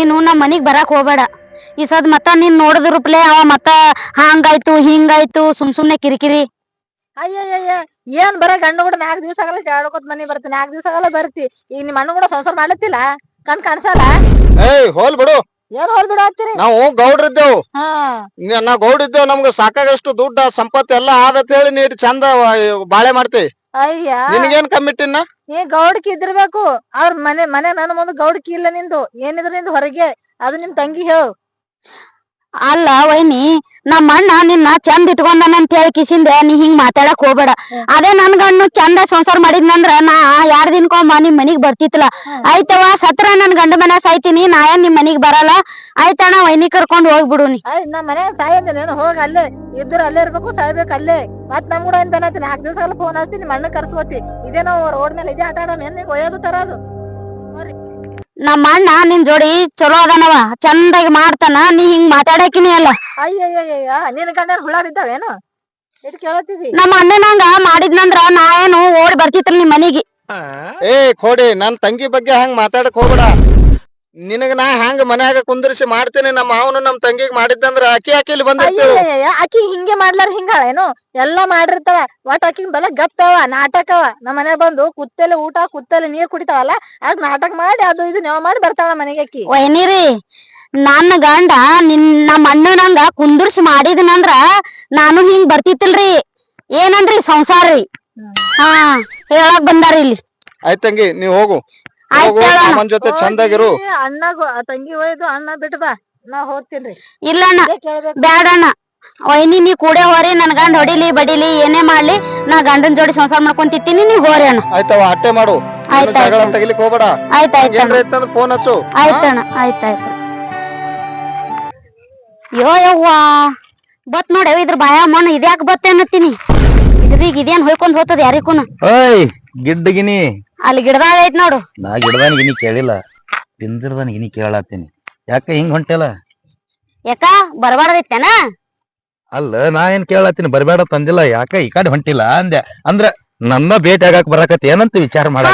ನೀನು ನಮ್ಮ ಮನಿಗ್ ಬರಾಕ್ ಹೋಗ್ಬೇಡ. ಈ ಸದ್ ಮತ್ತ ನೀನ್ ನೋಡಿದ್ರೂಪ್ಲೆ ಅವ ಮತ್ತ ಹಂಗಾಯ್ತು ಹಿಂಗಾಯ್ತು ಸುಮ್ ಸುಮ್ನೆ ಕಿರಿಕಿರಿ. ಅಯ್ಯಯ್ಯ ಏನ್ ಬರ ಗಂಡು ಕೂಡ ನಾಲ್ಕು ದಿವಸ ಆಗಲ್ಲ ಜಾಡ್ಕೋತ್ ಮನಿ ಬರ್ತಿ ನಾಲ್ಕು ದಿವಸ ಆಗಲ್ಲ ಬರ್ತಿ. ಈಗ ನಿಮ್ಮ ಅಣ್ಣ ಕೂಡ ಸಂಸಾರ ಮಾಡತ್ತಿಲ್ಲ ಕಣ್ ಕಾಣಿಸಲ್ಲ? ಏಯ್ ಹೋಲ್ ಬಿಡು. ಏನ್ ಹೋಲ್ ಬಿಡು ಹಾಕ್ತೀರಿ ನಾವು ಗೌಡ್ರಿದ್ದೇವು. ಹಾ. ನಾ ನಾ ಗೌಡ್ರಿದ್ದೇವ್ ನಮ್ಗ ಸಾಕಾಗಷ್ಟು ದುಡ್ಡ ಸಂಪತ್ತು ಎಲ್ಲ ಆದತ್ ಹೇಳಿ ನೀಟ್ ಚಂದ ಬಾಳೆ ಮಾಡ್ತಿ. ಅಯ್ಯ. ನಿನಗೇನ್ ಕಮ್ಮಿಟ್ಟಿನ ನೀ ಗೌಡ್ಕಿ ಇದ್ದಿರ್ಬೇಕು. ಅವ್ರ ಮನೆ ಮನೆ ನನ್ನ ಮುಂದೆ ಗೌಡಕಿ ಇಲ್ಲ ನಿಂದು. ಏನಿದ್ರ ನಿಂದು ಹೊರಗೆ. ಅದು ನಿಮ್ ತಂಗಿ ಹೇಳು. ಅಲ್ಲ ವೈನಿ ನಮ್ಮ ಅಣ್ಣ ನಿನ್ನ ಚಂದ ಇಟ್ಕೊಂಡನ ಅಂತ ಹೇಳಿ ಕಿಸಿಂದ ನೀ ಹಿಂಗ್ ಮಾತಾಡಕ್ ಹೋಗ್ಬೇಡ. ಅದೇ ನನ್ ಗಂಡು ಚಂದ ಸಂಸಾರ ಮಾಡಿದ್ನಂದ್ರ ನಾ ಯಾರ್ ದಿನಕ್ಕೊಮ್ಮ ನಿಮ್ ಮನಿಗ್ ಬರ್ತಿತ್ತಲ್ಲ. ಆಯ್ತವ ಸತ್ರ ನನ್ ಗಂಡ ಮನೆ ಸಾಯ್ತೀನಿ ನಾ ಏನ್ ನಿಮ್ ಮನಿಗ್ ಬರಲ್ಲ. ಆಯ್ತಣ್ಣ ವೈನಿ ಕರ್ಕೊಂಡ್ ಹೋಗ್ಬಿಡು ನೀ. ನಮ್ಮ ಮನೆ ಸಾಯಿ ಹೋಗ ಅಲ್ಲೇ. ಇದ್ರ ಅಲ್ಲೇ ಇರ್ಬೇಕು ಸಾಯ್ಬೇಕು ಅಲ್ಲೇ. ಮತ್ ನಮ್ ಕೂಡ ಏನ್ ಬೆನ್ನತ್ತೀನಿ ನಾಲ್ಕು ದಿವಸ ಎಲ್ಲ ಫೋನ್ ಹಚ್ತೀನಿ ಮಣ್ಣ ಅಣ್ಣ ಕರ್ಸ್ಕೋತಿ. ಇದೇ ನಾವು ರೋಡ್ ಮೇಲೆ ಇದೇ ಆಟ ಆಡಮ್ ಏನ್ ಒಯ್ಯೋದು ತರೋದು? ನಮ್ಮ ಅಣ್ಣ ನಿನ್ ಜೋಡಿ ಚಲೋ ಅದನವ ಚಂದಾಗಿ ಮಾಡ್ತಾನ ನೀ ಹಿಂಗ್ ಮಾತಾಡಕಿನಿ ಅಲ್ಲ. ಅಯ್ಯಯ್ಯಯ್ಯ ನಿನ್ ಗಂಡ ಹುಳ ಬಿದ್ದಾವೇನು ಇಟ್ ಕೇಳತ್ತಿದಿ. ನಮ್ಮ ಅಣ್ಣನಂಗ ಮಾಡಿದ್ನಂದ್ರ ನಾ ಏನು ಓಡಿ ಬರ್ತಿತ್ತಲ್ಲ ನಿಮ್ ಮನಿಗೆ. ಏ ಕೋಡಿ ನನ್ ತಂಗಿ ಬಗ್ಗೆ ಹಂಗ ಮಾತಾಡಕ್ ಹೋಗ್ಬೇಡ. ನಿನಗ ನಾ ಹಂಗ ಮನ್ಯಾಗ ಕುಂದ್ರಿಸಿ ಮಾಡ್ತೇನೆ ನಮ್ಮ ಮಾವನು ನಮ್ ತಂಗಿಗ್ ಮಾಡಿದ್ದಂದ್ರ ಅಕ್ಕಿ ಅಕ್ಕಿ ಇಲ್ಲಿ ಬಂದಿರ್ತೀವಿ. ಅಕ್ಕಿ ಆಕಿ ಹಿಂಗೆ ಮಾಡ್ಲಾರ ಹಿಂಗ ಏನು ಎಲ್ಲಾ ಮಾಡಿರ್ತಾವ. ಒಟ್ ಆಕಿ ಬಲ ಗತ್ತವ ನಾಟಕವ. ನಮ್ಮ ಮನೆ ಬಂದು ಕುತ್ತಲೆ ಊಟ ಕುತ್ತಲೆ ನೀರ್ ಕುಡಿತಾವಲ್ಲ ಅದ್ ನಾಟಕ ಮಾಡಿ ಅದು ಇದು ನೆವ ಮಾಡಿ ಬರ್ತಾಳ ಮನೆಗೆ ಅಕ್ಕಿ ವೈನಿರಿ ನನ್ನ ಗಂಡ ನಿನ್ ನಮ್ಮ ಅಣ್ಣನಂಗ ಕುಂದಿರ್ಸಿ ಮಾಡಿದನಂದ್ರ ನಾನು ಹಿಂಗ್ ಬರ್ತಿತ್ತಿಲ್ರಿ. ಏನಂದ್ರಿ ಸಂಸಾರ? ರೀ ಹಾ ಹೇಳಕ್ ಬಂದಾರ ಇಲ್ಲಿ. ಆಯ್ತಂಗಿ ತಂಗಿ ನೀವ್ ಹೋಗು. ಹೋಗು ಹೇಳಣ್ಣ. ಜೊತೆ ಚಂದಾಗಿರು. ಅಣ್ಣ ತಂಗಿ ಒಯ್ದು ಅಣ್ಣ ಬಿಟ್ಟು ಬಾ. ನಾ ಹೋಗ್ತೀನಿ ಇಲ್ಲಣ್ಣ ಬ್ಯಾಡಣ್ಣ ವೈನಿ ನೀ ಕೂಡೆ ಹೋರಿ ನನ್ ಗಂಡ ಹೊಡಿಲಿ ಬಡಿಲಿ ಏನೇ ಮಾಡ್ಲಿ ನಾ ಗಂಡನ್ ಜೋಡಿ ಸಂಸಾರ ಮಾಡ್ಕೊಂತಿತ್ತೀನಿ ನೀ ಹೋರಿ ಅಣ್ಣ. ಆಯ್ತವ ಅಟ್ಟೆ ಮಾಡು. ನೀನು ಆಯ್ತ್ ಜಗಳ ಆಯ್ತ್. ತೆಗಿಲಿಕ್ ಹೋಗ್ಬೇಡ. ಆಯ್ತಾಯ್ತು ಆಯ್ತ್ ಏನ್ರ ಅಣ್ಣ. ಇತ್ತಂದ್ರ ಫೋನ್ ಹಚ್ಚು. ಆಯ್ತಣ್ಣ ಆಯ್ತಾಯ್ತು ಯೋ ಯವ್ವಾ. ಬತ್ ನೋಡ್ ಇದ್ರ ಬಾಯ ಮಣ್ಣು ಇದ್ಯಾಕ್ ಬತ್ತೆ ಅನ್ನತ್ತೀನಿ. ಇದ್ರೀಗ ಇದೇನ್ ಹೊಯ್ಕೊಂಡ್ ಹೋಗ್ತದ ಯಾರಿಗೂನು ಓಯ್ ಗಿಡ್ಡಗಿನಿ ಅಲ್ಲಿ ಗಿಡದಾಗ ಐತ್ ನೋಡು. ನಾ ಗಿಡದಾನ ಇನಿ ಕೇಳಿಲ್ಲ. ಪಿಂಜರದಾನ ಇನಿ ಕೇಳತ್ತೀನಿ. ಯಾಕ ಹಿಂಗ ಹೊಂಟೆಲ್ಲ? ಯಾಕ? ಬರಬಾರ್ದೈತೇನ ಅಲ್ಲ ನಾ ಏನ್ ಕೇಳತ್ತೀನಿ ಬರಬೇಡ ತಂದಿಲ್ಲ. ಯಾಕ ಈ ಕಡೆ ಹೊಂಟಿಲ್ಲ ಅಂದೆ. ಅಂದ್ರ ನನ್ನ ಭೇಟಿ ಆಗಾಕ ಬರಾಕತ್ ಏನಂತ ವಿಚಾರ ಮಾಡ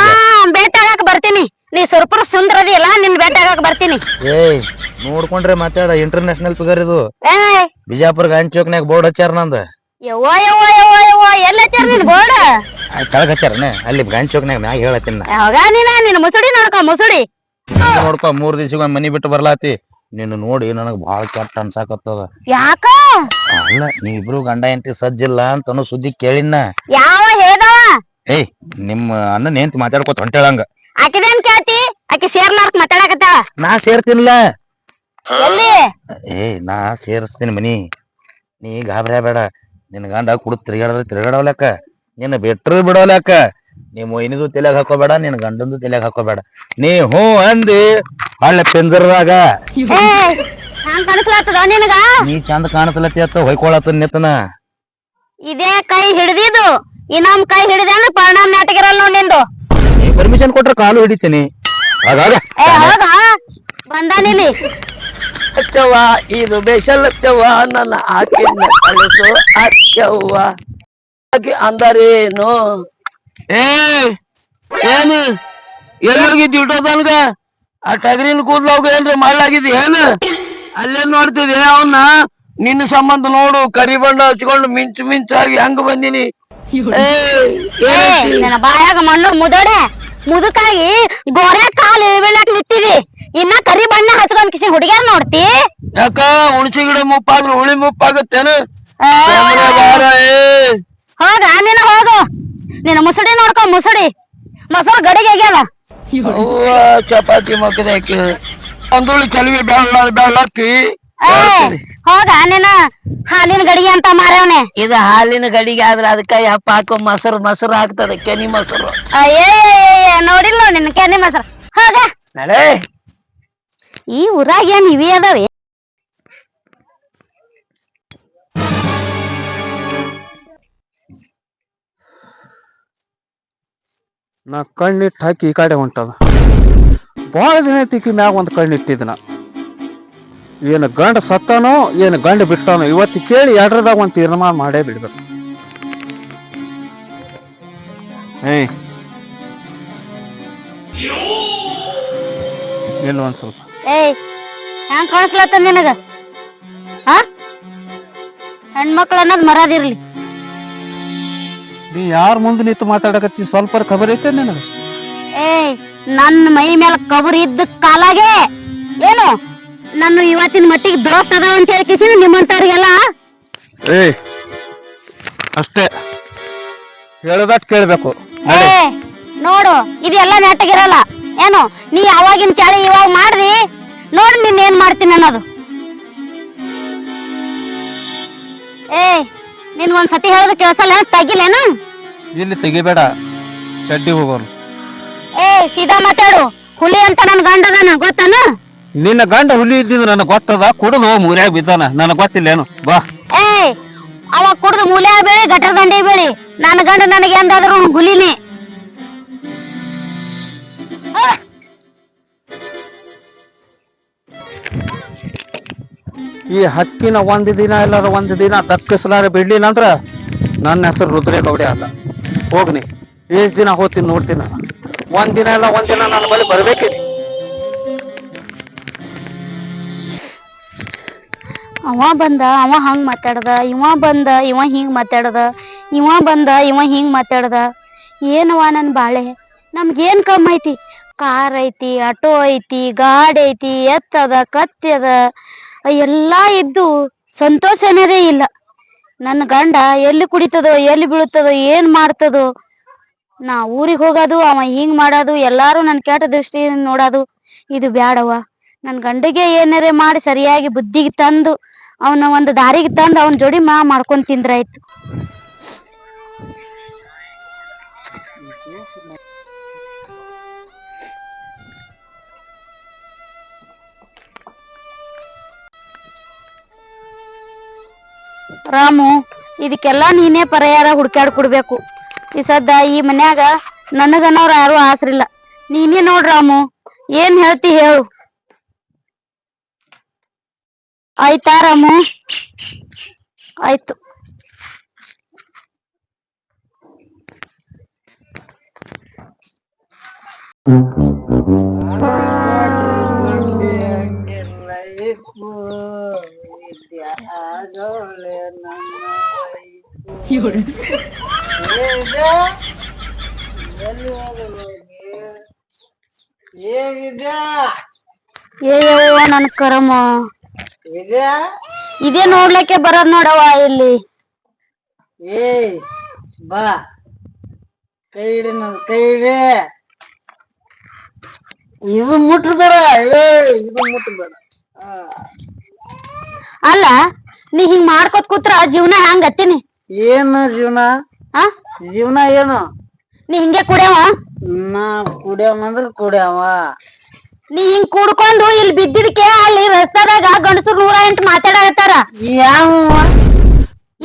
ಮಾಡಾಕ ಆಗಾಕ ಬರ್ತೀನಿ. ನೀ ಸುರ್ಪುರ್ ಸುಂದರದಿ ನಿನ್ ನಿನ್ ಆಗಾಕ ಬರ್ತೀನಿ. ಏಯ್ ನೋಡ್ಕೊಂಡ್ರೆ ಮಾತಾಡ ಇಂಟರ್ನ್ಯಾಷನಲ್ ಫಿಗರ್ ಇದು. ಬಿಜಾಪುರ ಗಾಂಧಿ ಚೌಕ್ನ್ಯಾಗ ಬೋರ್ಡ್ ಹಚ್ಚಾರ ನಂದ. ಯವ್ವ ಯವ್ವ ಯವ್ವ ಯವ್ವ ಎಲ್ಲ ನಿನ್ ಬೋರ್ಡ್? ಕೆಳಗ್ ಹಚ್ಚಾರನೆ ಅಲ್ಲಿ ಗಾಂಧಿ ಚೌಕ್ನ್ಯಾಗ ಮ್ಯಾಗ ಹೇಳತ್ತೀನಿ ನಾ. ಯಾವಾಗ ನೀನ? ನಿನ್ ಮುಸುಡಿ ನೋಡ್ಕೊ ಮುಸುಡಿ. ಹಿಂಗ್ ನೋಡ್ಕೊ ಮೂರ್ ದಿವ್ಸ ಮನಿ ಬಿಟ್ಟು ಬರ್ಲಾತಿ. ನಿನ್ನ ನೋಡಿ ನನಗ್ ಬಾಳ ಕೆಟ್ಟ ಅನ್ಸಾಕತ್ತದ. ಯಾಕ? ಅಲ್ಲ ನೀವಿಬ್ರು ಗಂಡ ಹೆಂಡತಿ ಸಜ್ಜಿಲ್ಲ ಅಂತ ಅನ್ನೋ ಸುದ್ದಿ ಕೇಳಿನ ಯಾವ ಹೇಳ ಏಯ್ ನಿಮ್ಮ ಅಣ್ಣನ ಹೆಂಡತಿ ಮಾತಾಡ್ಕೋತ ಹೊಂಟೇಳಂಗ. ಆಕಿದೇನ್ ಕೇಳ್ತಿ? ಆಕಿ ಸೇರ್ಲಾರ್ಕ್ ಮಾತಾಡಕತ್ತಾಳ. ನಾ ಸೇರ್ತೀನಿಲ್ಲ. ಎಲ್ಲಿ? ಏಯ್ ನಾ ಸೇರಿಸ್ತೀನಿ ಮನಿ. ನೀ ಗಾಬರಿ ಬೇಡ ನಿನ್ ಗಂಡ ಕುಡಿದು ತಿರುಗಾಡ್ರೆ ತಿರುಗಾಡವ್ಲಕ್ಕ ನಿನ್ನ ಬಿಟ್ರು ಬಿಡೋಲ್ಯಾಕ ನೀ ಮೊಯ್ನಿದು ತಲೆಗೆ ಹಾಕೋಬೇಡ ನಿನ್ ಗಂಡಂದು ತಲೆಗೆ ಹಾಕೋಬೇಡ. ನೀ ಹ್ಞೂ ಅಂದಿ ಹಳ್ಳ ಪಿಂಜರದಾಗ. ನಿನಗ? ನೀ ಚಂದ ಕಾಣಿಸ್ಲತ್ತಿ ಅತ್ತ ಹೊಯ್ಕೊಳತ್ತ ನಿತ್ತನ ಇದೇ ಕೈ ಹಿಡಿದಿದ್ದು. ಇನ್ನೊಮ್ ಕೈ ಹಿಡಿದ ಪರಿಣಾಮ ನಾಟಕಿರಲ್ಲ ನೋಡ್ ನಿಂದು. ಪರ್ಮಿಷನ್ ಕೊಟ್ರೆ ಕಾಲು ಹಿಡಿತೀನಿ. ಹಾಗಾಗ ಅತ್ತವ್ವ ಇದು ಬೇಷಲಕ್ಕವ್ವ ನನ್ನ ಆಕೆ ಕಳಿಸು ಅಕ್ಕವ್ವ ಆಕೆ ಅಂದರೇನು? ಏ ಏನು? ಎಲ್ಲೋಗಿದ್ದು ಇಟ್ಟೋದನ್ಗ ಆ ಟಗರಿನ ಕೂದ್ಲೋಗ ಏನ್ರ ಮಾಡ್ಲಾಗಿದ್ ಏನು? ಅಲ್ಲೇನ್ ನೋಡ್ತಿದ್ದೆ ಅವನ್ನ ನಿನ್ನ ಸಂಬಂಧ ನೋಡು ಕರಿ ಬಣ್ಣ ಹಚ್ಕೊಂಡು ಮಿಂಚು ಮಿಂಚಾಗಿ ಹೆಂಗ್ ಬಂದಿನಿ. ಏ? ನನ್ನ ಬಾಯಾಗ ಮಣ್ಣು ಮುದೋಡೆ? ಮುದುಕಾಗಿ ಗೋರೆ ಕಾಲ್ ಇಳಿಬೀಳಕ್ ನಿಂತಿದಿ. ಇನ್ನ ಕರಿ ಬಣ್ಣ ಹಚ್ಕೊಂಡ್ ಕಿಸಿ ಹುಡುಗ್ಯಾರ ನೋಡ್ತಿ? ಯಾಕ? ಹುಣಸಿ ಗಿಡ ಮುಪ್ಪಾದ್ರೆ ಹುಳಿ ಮುಪ್ಪಾಗತ್ತೇನು? ಹೋಗ ನೀನು ಹೋಗು. ನಿನ್ನ ಮುಸುಡಿ ನೋಡ್ಕೊ ಮುಸುಡಿ. ಮೊಸರು ಗಡಿಗೆ ಆಗ್ಯಾವ. ಚಪಾತಿ ಮಕ್ಕದಕ್ಕೆ ಅಂದುಳಿ ಚಲವಿ ಬೆಳ್ಳ ಬೆಳ್ಳತ್ತಿ ಹೋಗ ನೀನ ಹಾಲಿನ ಗಡಿಗೆ ಅಂತ ಮಾರವನೆ ಇದು ಹಾಲಿನ ಗಡಿಗೆ ಆದ್ರೆ ಅದಕ್ಕೆ ಯಪ್ಪ ಹಾಕೋ ಮೊಸರು ಮೊಸರು ಹಾಕ್ತದ ಕೆನಿ ಮೊಸರು. ನೋಡಿಲ್ಲ ನಿನ್ನ ಕೆನಿ ಮೊಸರು. ಹೋಗ. ನಡೆ. ಈ ಊರಾಗ ಏನ್ ಇವಿ ಅದಾವೆ? ನಾ ಕಣ್ಣಿಟ್ಟು ಹಾಕಿ ಈ ಕಡೆ ಹೊಂಟದ. ಭಾಳ ದಿನ ತಿಕ್ಕಿ ಮ್ಯಾಗ ಒಂದು ಕಣ್ಣಿಟ್ಟಿದ್ನ. ಏನು ಗಂಡ ಸತ್ತಾನೋ ಏನು ಗಂಡ ಬಿಟ್ಟಾನೋ ಇವತ್ತು ಕೇಳಿ ಎರಡರದಾಗ ಒಂದು ತೀರ್ಮಾನ ಮಾಡೇ ಬಿಡ್ಬೇಕು. ಏ. ಇಲ್ಲ ಒಂದು ಸ್ವಲ್ಪ. ಏಯ್ ಹ್ಯಾಂಗ ಕಾಣಿಸ್ಲತ್ತ ನಿನಗ? ಹಾ? ಹೆಣ್ಮಕ್ಳು ಅನ್ನೋದ್ ಮರದಿರ್ಲಿ ನೀ ಯಾರ ಮುಂದೆ ನಿಂತು ಮಾತಾಡಕತ್ತಿ? ಸ್ವಲ್ಪ ಖಬರ್ ಐತೆ ನಿನಗ? ಏಯ್ ನನ್ನ ಮೈ ಮೇಲೆ ಕಬರ್ ಇದ್ದ ಕಾಲಾಗೆ ಏನು? ನನ್ನ ಇವತ್ತಿನ ಮಟ್ಟಿಗೆ ದೋಸ್ತ ಅದಾವ ಅಂತ ಹೇಳ್ಕೇಸಿ ನಿಮ್ಮಂತವ್ರಿಗೆಲ್ಲ ಏ ಅಷ್ಟೇ. ಹೇಳದಟ್ ಕೇಳಬೇಕು. ಏ ನೋಡು ಇದೆಲ್ಲ ನೆಟ್ಟಗಿರಲ್ಲ. ಏನು ನೀ ಅವಾಗಿನ ಚಾಳಿ ಇವಾಗ ಮಾಡ್ರಿ ನೋಡು ನೀನ್ ಏನ್ ಮಾಡ್ತೀನಿ ಅನ್ನೋದು. ಏ ನಿನ್ ಒಂದ್ ಸತಿ ಹೇಳೋದು ಕೇಳಿಸಲ್ಲ? ತಗಿಲೇನು? ಇಲ್ಲಿ ತೆಗಿಬೇಡ. ಚಡ್ಡಿ ಹೋಗೋನು. ಏ ಸೀದಾ ಮಾತಾಡು. ಹುಲಿ ಅಂತ ನನ್ ಗಂಡದನ ಗೊತ್ತಾನ? ನಿನ್ನ ಗಂಡ ಹುಲಿ ಇದ್ದಿದ್ದು ನನಗೆ ಗೊತ್ತದ? ಕುಡಿದು ಮೂರ್ಯಾಗ ಬಿದ್ದಾನ. ನನಗೆ ಗೊತ್ತಿಲ್ಲೇನು? ಬಾ. ಏ ಅವ ಕುಡ್ದು ಮೂಲೆ ಬೇಳಿ ಗಟರ ದಂಡೆ ಬೇಳಿ. ನನ್ನ ಗಂಡ ನನಗೆ ಎಂದಾದ್ರೂ ಹುಲಿನಿ. ಈ ಹಕ್ಕಿನ ಒಂದು ದಿನ ಇಲ್ಲಾರ ಒಂದು ದಿನ ದಕ್ಕಿಸಲಾರ ಬಿಡ್ಲಿಲ್ಲ ಅಂದ್ರ ನನ್ನ ಹೆಸರು ರುದ್ರೇ ಗೌಡೆ ಅಲ್ಲ ಹೋಗ್ನಿ. ಎಷ್ಟು ದಿನ ಹೋಗ್ತೀನಿ ನೋಡ್ತೀನಿ ನಾನು. ಒಂದಿನ ದಿನ ಇಲ್ಲ ಒಂದಿನ ದಿನ ನನ್ನ ಬಳಿ ಬರ್ಬೇಕಿನಿ ಅವ ಬಂದ, ಅವ ಹಂಗ್ ಮಾತಾಡ್ದ, ಇವ ಬಂದ, ಇವ ಹಿಂಗ್ ಮಾತಾಡ್ದ, ಇವ ಬಂದ, ಇವ ಹಿಂಗ್ ಮಾತಾಡ್ದ. ಏನವ ನನ್ ಬಾಳೆ? ನಮ್ಗೇನ್ ಕಮ್ಮಿ ಐತಿ? ಕಾರ್ ಐತಿ, ಆಟೋ ಐತಿ, ಗಾಡಿ ಐತಿ, ಎತ್ತದ ಕತ್ತದ ಎಲ್ಲಾ ಇದ್ದು ಸಂತೋಷ ಅನ್ನೋದೇ ಇಲ್ಲ. ನನ್ನ ಗಂಡ ಎಲ್ಲಿ ಕುಡಿತದೋ, ಎಲ್ಲಿ ಬೀಳುತ್ತದೋ, ಏನ್ ಮಾಡ್ತದೋ, ನಾ ಊರಿಗೆ ಹೋಗೋದು, ಅವ ಹಿಂಗ್ ಮಾಡೋದು, ಎಲ್ಲಾರು ನನ್ನ ಕೆಟ್ಟ ದೃಷ್ಟಿಯಿಂದ ನೋಡೋದು, ಇದು ಬ್ಯಾಡವ ನನ್ ಗಂಡಿಗೆ ಏನಾರೆ ಮಾಡಿ ಸರಿಯಾಗಿ ಬುದ್ಧಿಗೆ ತಂದು ಅವನ ಒಂದು ದಾರಿಗೆ ತಂದು ಅವನ ಜೋಡಿ ಮಾ ಮಾಡ್ಕೊಂಡ್ ತಿಂದ್ರಾಯ್ತು. ರಾಮು, ಇದಕ್ಕೆಲ್ಲ ನೀನೇ ಪರಿಹಾರ ಹುಡ್ಕ್ಯಾಡ್ ಕೊಡ್ಬೇಕು. ಈ ಸದ್ದ ಈ ಮನ್ಯಾಗ ನನಗನ್ನೋರು ಯಾರು ಆಸರಿಲ್ಲ. ನೀನೇ ನೋಡ್ ರಾಮು, ಏನ್ ಹೇಳ್ತಿ ಹೇಳು. ಆಯ್ತಾ ರಾಮು? ಆಯ್ತು. ಏಯವ್ವ ನನ್ ಕರಮ. ಇದೇ ನೋಡ್ಲಿಕ್ಕೆ ಬರೋದ್ ನೋಡವ ಇಲ್ಲಿ. ಏ ಬಾ. ಕೈ ಹಿಡಿ ನನ್ ಕೈ ಹಿಡಿ ಇದು ಮುಟ್ಬೇಡ. ಏ ಇದು ಮುಟ್ಬೇಡ. ಅಲ್ಲ ನೀ ಹಿಂಗ್ ಮಾಡ್ಕೊತ್ ಕೂತ್ರ ಜೀವನ ಹ್ಯಾಂಗ್ ಅತ್ತೀನಿ ಏನು ಜೀವನ? ಆ? ಜೀವನ ಏನು? ನೀ ಹಿಂಗೆ ಕುಡ್ಯಾವ? ನಾ ಕುಡಿಯವ ಅಂದ್ರ ಕುಡಿಯವ. ನೀ ಹಿಂಗ್ ಕುಡ್ಕೊಂಡು ಇಲ್ಲಿ ಬಿದ್ದಿದ್ಕೆ ಅಲ್ಲಿ ರಸ್ತಾದಾಗ ಗಂಡಸರು ನೂರ ಎಂಟು ಮಾತಾಡತ್ತಾರ ಯಾವ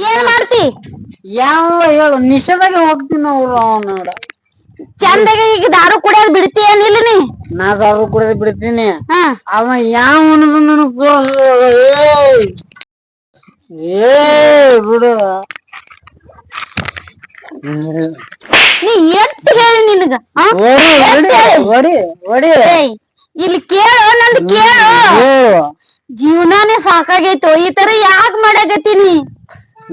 ಏನ್ ಮಾಡ್ತಿ? ಯಾವ ಹೇಳು? ನಿಷೇಧಾಗ ಹೋಗ್ತೀನಿ ಅವ್ರು ಅವನೋಡ ಚಂದಾಗ ಈಗ ದಾರು ಕುಡಿಯೋದ್ ಬಿಡ್ತಿ ಏನಿಲ್ಲ ನೀ? ನಾ ದಾರು ಕುಡಿದ್ ಬಿಡ್ತೀನಿ. ಹಾ. ಅವ ಯಾವ ನನಗ್ ಏಯ್! ಏ ಬಿಡು. ನೀ ಎಷ್ಟು ಹೇಳಿ ನಿನಗ ಆ? ಓಡಿ ಎಷ್ಟ್ ಹೇಳಿ? ಓಡಿ ಓಡಿ. ಏಯ್, ಇಲ್ಲಿ ಕೇಳು ನಂದು ಕೇಳು. ಜೀವನಾನೇ ಸಾಕಾಗೈತೋ ಈ ತರ ಯಾಕ್ ಮಾಡಾಕತ್ತೀನಿ?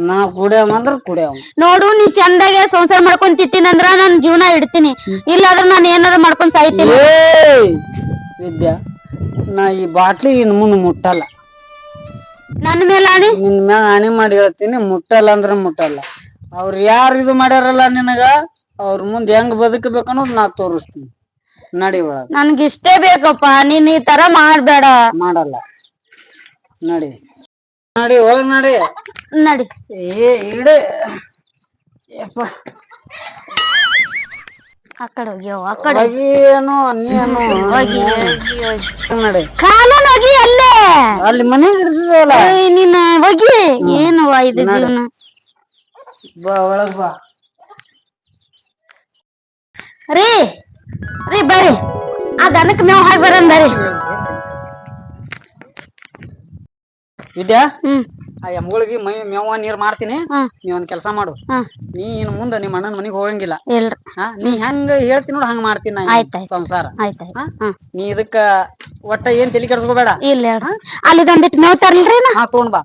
ನಾ ಕುಡಿಯವ ಕುಡ್ಯಾವ ಕುಡಿಯವ ನೋಡು ನೀ ಚಂದಾಗೆ ಸಂಸಾರ ಮಾಡ್ಕೊಂಡ್ ಅಂದ್ರ ನನ್ ಜೀವನ ಇಡ್ತೀನಿ. ಇಲ್ಲಾದ್ರ ನಾನ್ ಏನಾರ ಮಾಡ್ಕೊಂಡ್ ಸಾಯ್ತೀನಿ. ವಿದ್ಯಾ ನಾ ಈ ಬಾಟ್ಲಿ ಇನ್ ಮುಂದ್ ಮುಟ್ಟಲ್ಲ. ನನ್ ಮೇಲೆ ಆಣಿ? ನಿನ್ ಮ್ಯಾಗ ಆಣಿ ಮಾಡಿ ಹೇಳ್ತೀನಿ ಮುಟ್ಟಲ್ಲ ಅಂದ್ರ ಮುಟ್ಟಲ್ಲ. ಅವ್ರ ಯಾರು ಇದು ಮಾಡ್ಯಾರಲ್ಲ ನಿನಗ? ಅವ್ರ ಮುಂದ್ ಹೆಂಗ್ ಬದುಕಬೇಕು ಅನ್ನೋದು ನಾ ತೋರಿಸ್ತೀನಿ. ನಡಿ ಒಳಗ. ನನ್ಗೆ ಇಷ್ಟೇ ಬೇಕಪ್ಪ ನೀನ್ ಈ ತರ ಮಾಡ್ಬೇಡ. ಮಾಡಲ್ಲ. ನಡಿ. ನಡಿ ಒಳಗ್ ನಡಿ. ನಡಿ. ಏ ಇಡ. ಆ ಕಡೆ ಆ ಕಡೆ. ಏನು ನೀನು ಹೋಗಿ ಹೋಗಿ ಹೋಗಿ ನಡಿ ಕಾಲನ್ ಹೋಗಿ ಅಲ್ಲೇ. ಅಲ್ಲಿ ಮನೆ ಹಿಡ್ದಿದಲ್ಲ ಏಯ್, ನೀನ್ ಹೋಗಿ ಏನು ಇದು ಜೀವನ? ಬಾ ಒಳಗ್ ಬಾ. ರೀ. ರೀ ಬರ್ರಿ. ಆ ದನಕ್ಕೆ ಮೇವ್ ಹಾಕಿ ಬರನ್ ಬರ್ರಿ. ವಿದ್ಯಾ ಆ ಎಮ್ಗಳಿಗೆ ಮೈ ಮೇವ ನೀರ್ ಮಾಡ್ತೀನಿ. ನೀ ಒಂದ್ ಕೆಲಸ ಮಾಡು. ನೀ ಇನ್ ಮುಂದ ನಿಮ್ಮ ಅಣ್ಣನ ಮನಿಗ್ ಹೋಗಂಗಿಲ್ಲ. ಹಾ ನೀ ಹೆಂಗ ಹೇಳ್ತೀನಿ ನೋಡು ಹಂಗ ಮಾಡ್ತೀನಿ ನಾ. ಸಂಸಾರ. ನೀ ಇದಕ್ಕ ಒಟ್ಟ ಏನ್ ತಲಿ ಕೆಡ್ಸ್ಕೋಬೇಡ ಇಲ್ಲ ಅಲ್ಲಿ ಅಲ್ಲಿದೊಂದಿಟ್ಟು ಮೇವ್ ತರ್ಲ್ರಿ ಹಾ ತಗೊಂಡ್ ಬಾ.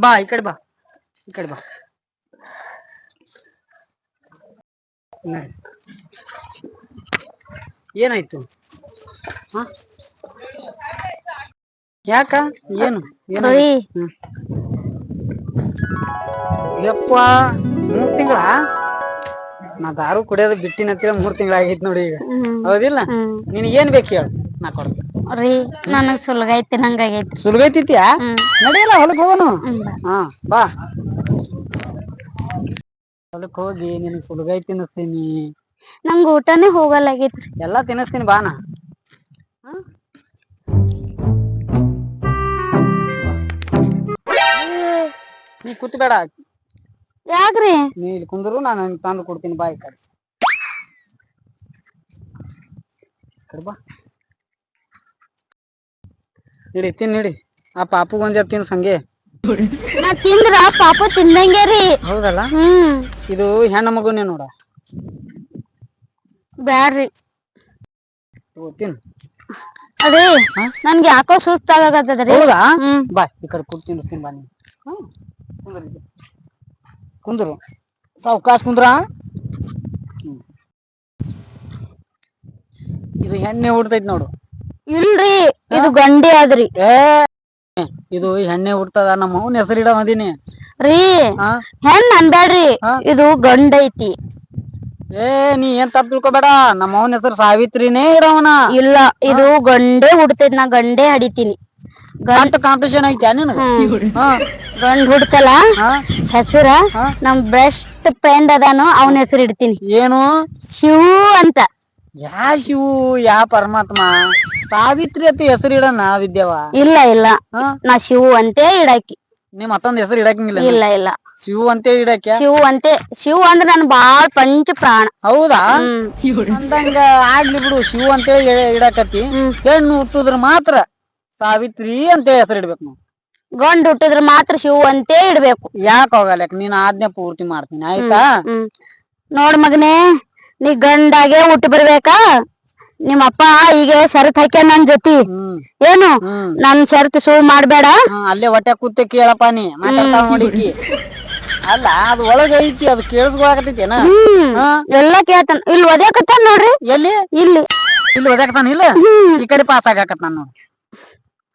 ಬಾ ಈ ಕಡೆ ಬಾ ಈ ಕಡೆ ಬಾ. ಏನಾಯ್ತು? ಹ? ಯಾಕ? ಏನು? ಯಪ್ಪ ಮೂರ್ ತಿಂಗಳ? ನಾ ದಾರು ಕುಡಿಯೋದು ಬಿಟ್ಟಿನ ಮೂರ್ ತಿಂಗಳ ಆಗೈತ್ ನೋಡಿ ಈಗ. ಹೌದಿಲ್ಲ? ಏನ್ ಬೇಕು ಹೇಳು? ನಾ ಕೊಡ್ತೀನಿ. ರೀ ನನಗ್ ಸುಲ್ಗೈತಿ ನಂಗಾಗೈತಿ ಸುಲಗೈತಿತ್ಯಾ? ಹ್ಮ್. ನಡಿಯಲ್ಲ ಹೊಲಕ್ ಹೋಗೋನು. ಹಾ ಬಾ. ಹೊಲಕ್ ಹೋಗಿ ನಿನಗ್ ಸುಲಗೈ ತಿನ್ನಿಸ್ತೀನಿ. ನಂಗ್ ಊಟನೇ ಹೋಗಲ್ಲಾಗೈತ್ರಿ ಎಲ್ಲಾ ತಿನ್ನಿಸ್ತೀನಿ ಬಾ ನಾ ಕೂತ್ಬೇಡ. ಯಾಕ್ರಿ? ನೀ ಇಲ್ಲಿ ಕುಂದ್ರು ನಾನು ತಂದು ಕೊಡ್ತೀನಿ ಬಾ ಈ ಕಡೆ. ಈ ಕಡೆ ಬಾ. ನಡಿ ತಿನ್ ಇಡಿ ಆ ಪಾಪು ಒಂದ್ ತಿನ್ ಸಂಗೆ. ನಾ ತಿಂದ್ರ ಪಾಪ ತಿಂದಂಗೆ ರೀ. ಹೌದಲ್ಲ? ಹ್ಮ್. ಇದು ಹೆಣ್ಣ ಮಗುನೇ ನೋಡ. ಬ್ಯಾಡ್ರಿ. ತಗೋ ತಿನ್. ಅದೇ ನನ್ಗೆ ಯಾಕೋ ಸುಸ್ತಾಗತ್ತದ್ರಿ ಹೌದಾ? ಹ್ಮ್. ಬಾ ಈ ಕಡೆ ಕೂತ್ ತಿನ್ ಬಾ ನೀನು. ಹ್ಮ್. ಕುಂದ್ರು. ಇಲ್ಲಿ. ಕುಂದ್ರು. ಸಾವ್ಕಾಸ್ ಕುಂದ್ರ? ಹ್ಮ್. ಇದು ಹೆಣ್ಣೆ ಹುಡ್ತೈತಿ ನೋಡು. ಇಲ್ರಿ ಇದು ಗಂಡಿ ಅದ್ರಿ ಏ ಇದು ಹೆಣ್ಣೆ ಹುಡ್ತದ ನಮ್ಮ ಅವನ ಹೆಸರು ಇಡ ರೀ ಹಾ? ಹೆಣ್ ಅನ್ಬ್ಯಾಡ್ರಿ ಹಾ? ಇದು ಗಂಡ ಐತಿ ಏ ನೀ ಏನ್ ತಪ್ಪ ತಿಳ್ಕೊಬೇಡ ನಮ್ಮ ಅವನ ಹೆಸರು ಸಾವಿತ್ರಿನೇ ಇರೋನ ಇಲ್ಲ ಇದು ಗಂಡೇ ಹುಡ್ತೈತಿ ನಾ ಗಂಡೇ ಹಡಿತೀನಿ. ಗಂಟು ಕಾಂಪಿಟೇಷನ್ ಐತ್ಯಾ ನಿನಗ? ಹಾ. ಗಂಡ್ ಹುಡ್ತಲ್ಲ ಹಾ? ಹೆಸರ ಹಾ? ನಮ್ ಬೆಸ್ಟ್ ಫ್ರೆಂಡ್ ಅದಾನು ಅವನ ಹೆಸರು ಇಡ್ತೀನಿ. ಏನು? ಶಿವ ಅಂತ. ಯಾ ಶಿವು ಯಾ ಪರಮಾತ್ಮ? ಸಾವಿತ್ರಿ ಅಂತ ಹೆಸರು ಇಡನ ವಿದ್ಯಾವ ಇಲ್ಲ ಇಲ್ಲ. ಹಾ? ನಾ ಶಿವು ಅಂತೇ ಇಡಾಕಿ. ನಿಮ್ ಮತ್ತೊಂದ್ ಹೆಸರು ಇಡಕಂಗಿಲ್ಲ ಇಲ್ಲ ಇಲ್ಲ. ಶಿವು ಅಂತೇ ಇಡಕ್ಯ? ಶಿವು ಅಂತೆ ಶಿವು ಅಂದ್ರ ನನ್ ಬಾಳ್ ಪಂಚ ಪ್ರಾಣ. ಹೌದಾ? ಹ್ಮ್. ಅಂದಂಗ ಆಗ್ಲಿ ಬಿಡು ಶಿವು ಅಂತೇಳಿ ಇಡಕತ್ತಿ. ಹ್ಮ್. ಹೆಣ್ಣು ಹುಟ್ಟುದ್ರ ಮಾತ್ರ ಸಾವಿತ್ರಿ ಅಂತೇಳಿ ಹೆಸರು ಇಡ್ಬೇಕು ನಾವು. ಗಂಡ್ ಹುಟ್ಟಿದ್ರ ಮಾತ್ರ ಶಿವು ಅಂತೇ ಇಡ್ಬೇಕು. ಯಾಕೆ ಹೋಗಲ್ಲ ನೀನ್ ಆಜ್ಞೆ ಪೂರ್ತಿ ಮಾಡ್ತೀನಿ ಆಯ್ತಾ? ಹ್ಮ್. ನೋಡ್ ಮಗನೇ ನೀ ಗಂಡಾಗೆ ಹುಟ್ಟಿ ಬರ್ಬೇಕಾ? ನಿಮ್ಮಪ್ಪ ಈಗ ಶರತ್ ಹಾಕ್ಯ ನನ್ ಜೊತಿ. ಏನು? ನನ್ ಶರತ್ ಸುಳ್ಳು ಮಾಡ್ಬೇಡ. ಅಲ್ಲೇ ಹೊಟ್ಟೆ ಕೂತೆ ಕೇಳಪ್ಪ ನೀ. ಮಾತಾಡ್ತಾ ನೋಡಿಕಿ ಅಲ್ಲ ಅದು ಒಳಗೆ ಐತಿ ಅದು ಕೇಳಿಸ್ಕೊಳಕತ್ತೈತೇನ? ಎಲ್ಲ ಕೇಳ್ತಾನ. ಇಲ್ಲಿ ಒದ್ಯಾಕತ್ತಾನ ನೋಡ್ರಿ. ಎಲ್ಲಿ? ಇಲ್ಲಿ. ಇಲ್ಲಿ ಒದ್ಯಾಕತ್ತಾನ ಇಲ್ಲ? ಈ ಕಡೆ ಪಾಸ್ ಆಗಾಕತ್ತಾನ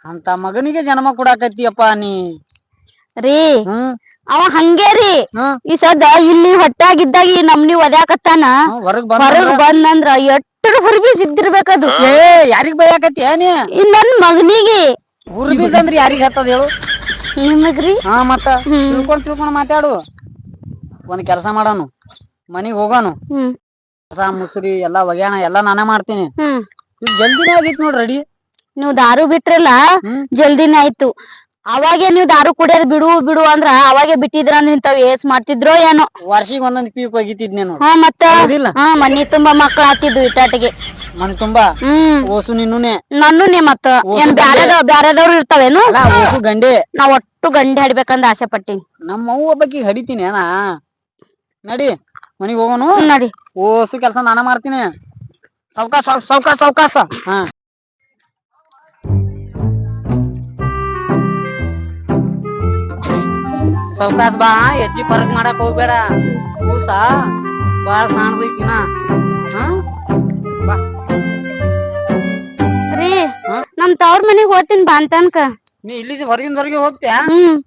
ಅಂತ ಮಗನಿಗೆ ಜನ್ಮ ಕೊಡಾಕತ್ತೀಯಪ್ಪ ನೀ. ರೀ. ಅವ ಹಂಗೇ ರೀ. ಈ ಸದ್ದ ಇಲ್ಲಿ ಹೊಟ್ಟಾಗಿದ್ದಾಗ ಈ ನಮ್ನಿ ಒದ್ಯಾಕತ್ತಾನ. ಹೊರಗ್ ಬಂದ್ರ? ಹೊರಗ್ ಬಂದಂದ್ರ ಎಟ್ಟರ ಹುರ್ಬಿ ಸಿದ್ದಿರ್ಬೇಕದು ಏ ಯಾರಿಗ್ ಬೈಯಾಕತ್ತಿ ನೀ? ಇಲ್ಲ ನನ್ ಮಗನಿಗೆ. ಊರ್ ಬೀಜ ಅಂದ್ರ ಯಾರಿಗ್ ಹತ್ತದ ಹೇಳು? ನಿಮಗ್ರಿ ಹಾ ಮತ್ತ ತಿಳ್ಕೊಂಡ್ ತಿಳ್ಕೊಂಡ್ ಮಾತಾಡು. ಒಂದ್ ಕೆಲಸ ಮಾಡೋನು. ಮನಿಗ್ ಹೋಗೋನು. ಕಸ ಮುಸುರಿ ಎಲ್ಲಾ ಒಗ್ಯಾಣ ಎಲ್ಲಾ ನಾನೇ ಮಾಡ್ತೀನಿ. ಜಲ್ದಿನೇ ಆಗಿತ್ ನೋಡ್ ರೆಡಿ ನೀವ್ ದಾರು ಬಿಟ್ರಲ್ಲ. ಜಲ್ದಿನೇ ಆಯ್ತು. ಅವಾಗೆ ನೀವ್ ದಾರು ಕುಡಿಯೋದ್ ಬಿಡು ಬಿಡು ಅಂದ್ರ ಅವಾಗೆ ಬಿಟ್ಟಿದ್ರ ನಿಂತಾವ್ ಏಸ್ ಮಾಡ್ತಿದ್ರೋ ಏನೋ. ವರ್ಷಿಗೆ ಒಂದೊಂದ್ ಪೀಪ್ ಒಗಿತಿದ್ನೆ ನೋಡ್. ಹಾ ಮತ್ತ? ಹೌದಿಲ್ಲ? ಹಾ ಮನಿ ತುಂಬಾ ಮಕ್ಳ ಹಾಕಿದ್ವಿ ಇಟಾಟಿಗೆ ಮನ್ ತುಂಬಾ? ಹ್ಮ್. ಓಸು ನಿನ್ನೂನೆ? ನನ್ನೂ ಮತ್ತ? ಏನ್. ಬ್ಯಾರೆದ ಬ್ಯಾರೆದವ್ರು ಇರ್ತಾವೇನು? ಅಲ್ಲ ಓಸು ಗಂಡೆ? ನಾ ಒಟ್ಟು ಗಂಡಿ ಹಡಿಬೇಕಂದ ಆಸೆ ಪಟ್ಟಿನಿ ನಮ್ಮ ಅವ್ವ ಬಗ್ಗೆ ಹಡಿತೀನಿ ಅಣ್ಣ. ನಡಿ ಮನಿಗ್ ಹೋಗೋನು? ನಡಿ. ಓಸು ಕೆಲಸ ನಾನ ಮಾಡ್ತೀನಿ. ಸಾವ್ಕಾಸ ಸಾವ್ಕಾಸ ಸಾವ್ಕಾಸ ಹಾ. ಸಾವ್ಕಾಸ್ ಬಾ ಹೆಜ್ಜಿ ಪರಕ್ ಮಾಡಕ್ ಹೋಗ್ಬೇಡ. ಕೂಸ ಬಾಳ ಸಾಣದೈತಿನ ಹಾ? ಬಾ. ರೀ ನಮ್ ತವ್ರ ಮನೆಗ್ ಹೋಗ್ತೀನಿ ಬಾ ಅಂತನ್ಕ. ನೀ ಇಲ್ಲಿ ಹೊರಗಿಂದವರೆಗೆ ಹೋಗ್ತೀಯ? ಹ್ಮ್.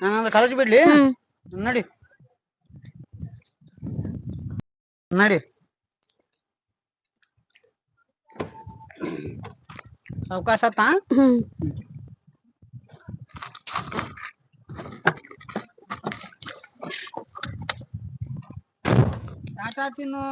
ನಾನು ಕಳಿಸಿ ಬಿಡ್ಲಿ? ನೋಡಿ. ನೋಡಿ. ಅವಕಾಶ ಆತಾ ટાટાચીનો